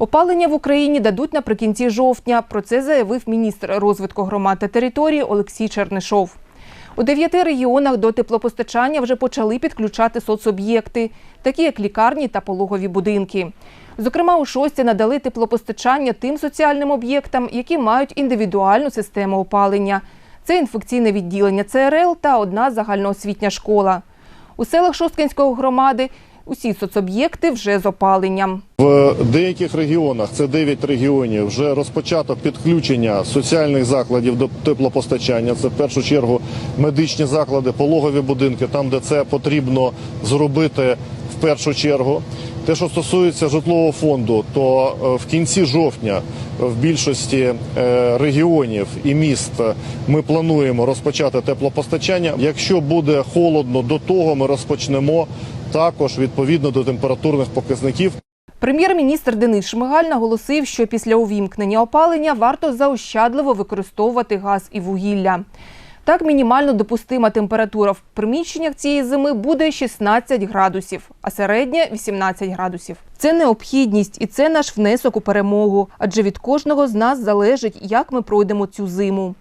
Опалення в Україні дадуть наприкінці жовтня. Про це заявив міністр розвитку громад та території Олексій Чернишов. У дев'яти регіонах до теплопостачання вже почали підключати соцоб'єкти, такі як лікарні та пологові будинки. Зокрема, у шості надали теплопостачання тим соціальним об'єктам, які мають індивідуальну систему опалення. Це інфекційне відділення ЦРЛ та одна загальноосвітня школа. У селах Шосткинської громади усі соцоб'єкти вже з опаленням. В деяких регіонах, це 9 регіонів, вже розпочато підключення соціальних закладів до теплопостачання. Це в першу чергу медичні заклади, пологові будинки, там, де це потрібно зробити в першу чергу. Те, що стосується житлового фонду, то е, в кінці жовтня в більшості е, регіонів і міст ми плануємо розпочати теплопостачання. Якщо буде холодно до того, ми розпочнемо також відповідно до температурних показників. Прем'єр-міністр Денис Шмигаль наголосив, що після увімкнення опалення варто заощадливо використовувати газ і вугілля. Так, мінімально допустима температура в приміщеннях цієї зими буде 16 градусів, а середня 18 градусів. Це необхідність і це наш внесок у перемогу, адже від кожного з нас залежить, як ми пройдемо цю зиму.